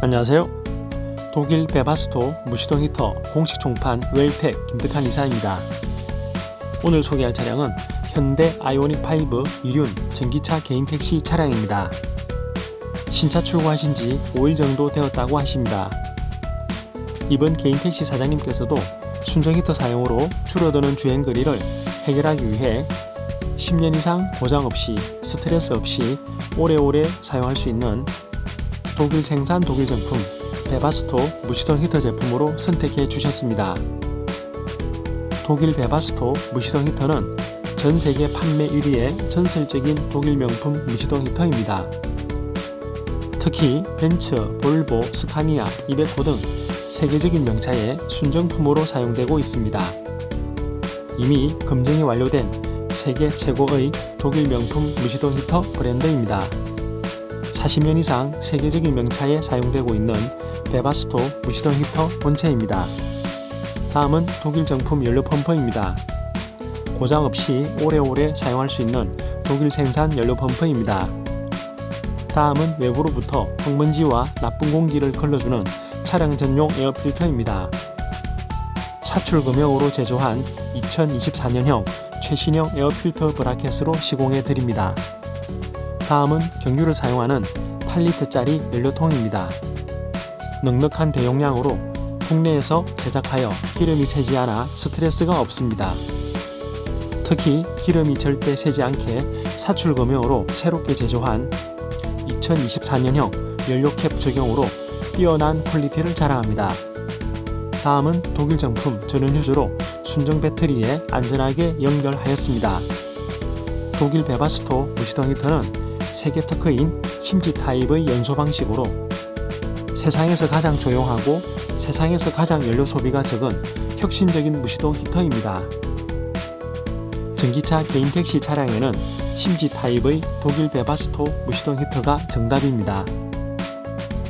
안녕하세요. 독일 베바스토 무시동 히터 공식 총판 웰텍 김득한 이사입니다. 오늘 소개할 차량은 현대 아이오닉 5 이륜 전기차 개인 택시 차량입니다. 신차 출고하신 지 5일 정도 되었다고 하십니다. 이번 개인 택시 사장님께서도 순정 히터 사용으로 줄어드는 주행 거리를 해결하기 위해 10년 이상 고장 없이 스트레스 없이 오래오래 사용할 수 있는 독일 생산 독일 정품 베바스토 무시동 히터 제품으로 선택해 주셨습니다. 독일 베바스토 무시동 히터는 전 세계 판매 1위의 전설적인 독일 명품 무시동 히터입니다. 특히 벤츠, 볼보, 스카니아, 이베코 등 세계적인 명차의 순정품으로 사용되고 있습니다. 이미 검증이 완료된 세계 최고의 독일 명품 무시동 히터 브랜드입니다. 40년 이상 세계적인 명차에 사용되고 있는 베바스토 무시동 히터 본체입니다. 다음은 독일 정품 연료 펌프입니다. 고장 없이 오래오래 사용할 수 있는 독일 생산 연료 펌프입니다. 다음은 외부로부터 흙먼지와 나쁜 공기를 걸러주는 차량 전용 에어 필터입니다. 사출 금형으로 제조한 2024년형 최신형 에어 필터 브라켓으로 시공해 드립니다. 다음은 경유를 사용하는 8리터짜리 연료통입니다. 넉넉한 대용량으로 국내에서 제작하여 기름이 새지 않아 스트레스가 없습니다. 특히 기름이 절대 새지 않게 사출 금형으로 새롭게 제조한 2024년형 연료캡 적용으로 뛰어난 퀄리티를 자랑합니다. 다음은 독일 정품 전원 휴즈로 순정 배터리에 안전하게 연결하였습니다. 독일 베바스토 무시동 히터는 세계 특허인 심지 타입의 연소 방식으로 세상에서 가장 조용하고 세상에서 가장 연료 소비가 적은 혁신적인 무시동 히터입니다. 전기차 개인 택시 차량에는 심지 타입의 독일 베바스토 무시동 히터가 정답입니다.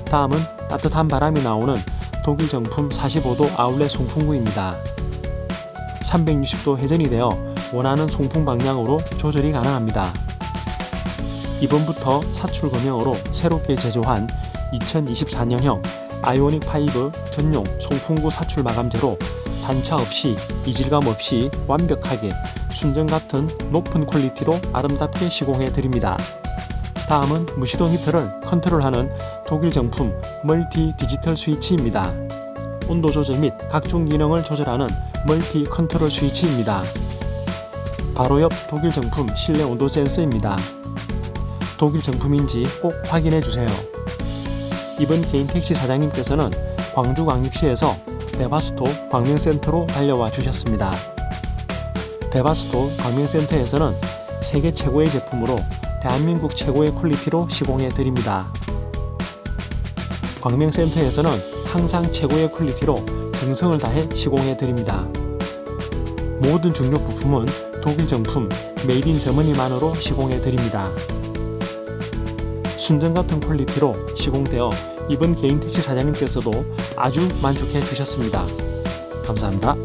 다음은 따뜻한 바람이 나오는 독일 정품 45도 아울렛 송풍구입니다. 360도 회전이 되어 원하는 송풍 방향으로 조절이 가능합니다. 이번부터 사출 금형으로 새롭게 제조한 2024년형 아이오닉 5 전용 송풍구 사출 마감재로 단차 없이 이질감 없이 완벽하게 순정 같은 높은 퀄리티로 아름답게 시공해 드립니다. 다음은 무시동 히터를 컨트롤하는 독일 정품 멀티 디지털 스위치입니다. 온도 조절 및 각종 기능을 조절하는 멀티 컨트롤 스위치입니다. 바로 옆 독일 정품 실내 온도 센서입니다. 독일 정품인지 꼭 확인해 주세요. 이번 개인 택시 사장님께서는 광주 광역시에서 베바스토 광명센터로 달려와 주셨습니다. 베바스토 광명센터에서는 세계 최고의 제품으로 대한민국 최고의 퀄리티로 시공해 드립니다. 광명센터에서는 항상 최고의 퀄리티로 정성을 다해 시공해 드립니다. 모든 중요 부품은 독일 정품 메이드 인 저머니만으로 시공해 드립니다. 순정 같은 퀄리티로 시공되어 이번 개인 택시 사장님께서도 아주 만족해 주셨습니다. 감사합니다.